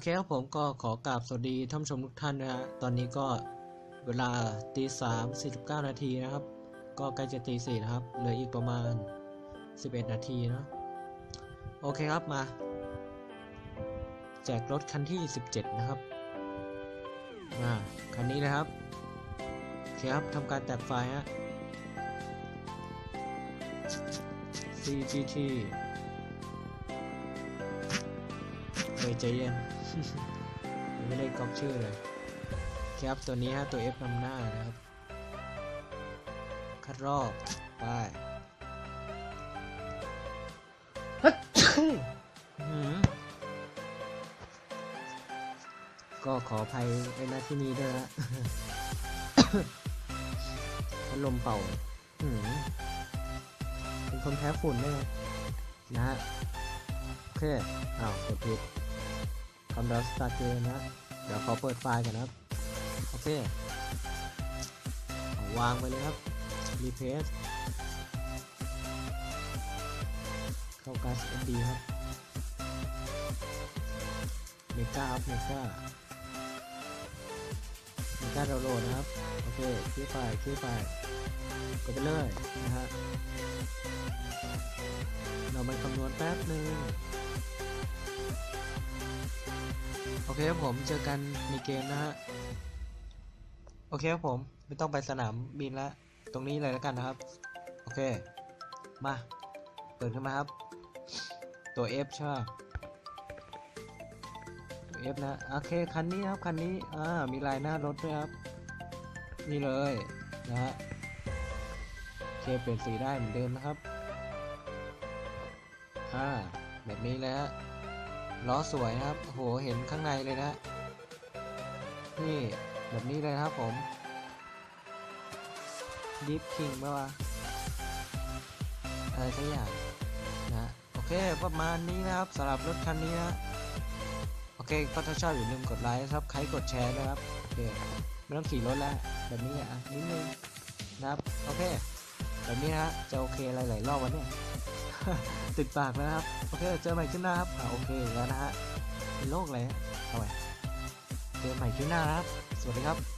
เคครับผมก็ขอกราบสวัสดีท่านชมทุกท่านนะฮะตอนนี้ก็เวลาตีสามสี่สิบเก้านาทีนะครับ ก็ใกล้จะตีสี่นะครับเหลืออีกประมาณสิบเอ็ดนาทีเนะโอเคครับมา แจกรถคันที่สิบเจ็ดนะครับมาคันนี้นะครับโอเคครับทำการแตกไฟฮะ CGT ยใจเย็น ไม่ได้ก๊อปชื่อเลยครับตัวนี้ฮะตัว F นำหน้านะครับ คัดรอบ ไปก็ขออภัยในหน้าที่นี้ด้วยนะพัดลมเป่าอื้อหือเป็นคนแพ้ฝุ่นได้ไงนะฮะโอเคอ้าวกดผิด คำดับสตาร์เกมนะ เดี๋ยวขอเปิดไฟล์กันนะครับ โอเคเอาวางไปเลยครับ รีเพสเข้าการ SD ครับ เมกาครับเมกาเมกาดาวโหลดนะครับ โอเคคลิกไฟล์คลิกไฟล์กดไปเลยนะฮะ เราไปคำนวณแป๊บหนึ่ง โอเคครับผมเจอกันในเกมนะฮะ โอเคครับผมไม่ต้องไปสนามบินแล้วตรงนี้เลยแล้วกันนะครับ โอเค มา เปิดขึ้นมาครับ ตัว F ใช่ไหมตัว F นะ โอเค คันนี้ครับ คันนี้ อ่า มีลายหน้ารถด้วยครับ นี่เลยนะฮะโอเค เปลี่ยนสีได้เหมือนเดิมนะครับ อ่า แบบนี้เลยฮะ ล้อสวยนะครับโหเห็นข้างในเลยนะนี่แบบนี้เลยนะครับผมดิฟคิงป่าวะอะไรสักอย่างนะโอเคประมาณนี้นะครับสำหรับรถคันนี้นะโอเคก็ถ้าชอบอย่าลืมกดไลค์ครับใครกดแชร์นะครับโอเคไม่ต้องขี่รถแล้วแบบนี้อะนิดนึงนะครับโอเคแบบนี้นะฮะจะโอเคหลายๆรอบวันเนี้ย ติดปากแล้วครับ โอเค เจอใหม่ขึ้นหน้าครับโอเคแล้วนะฮะเป็นโรคอะไรฮะเอาไว้เจอใหม่ขึ้นหน้านะครับ สวัสดีครับ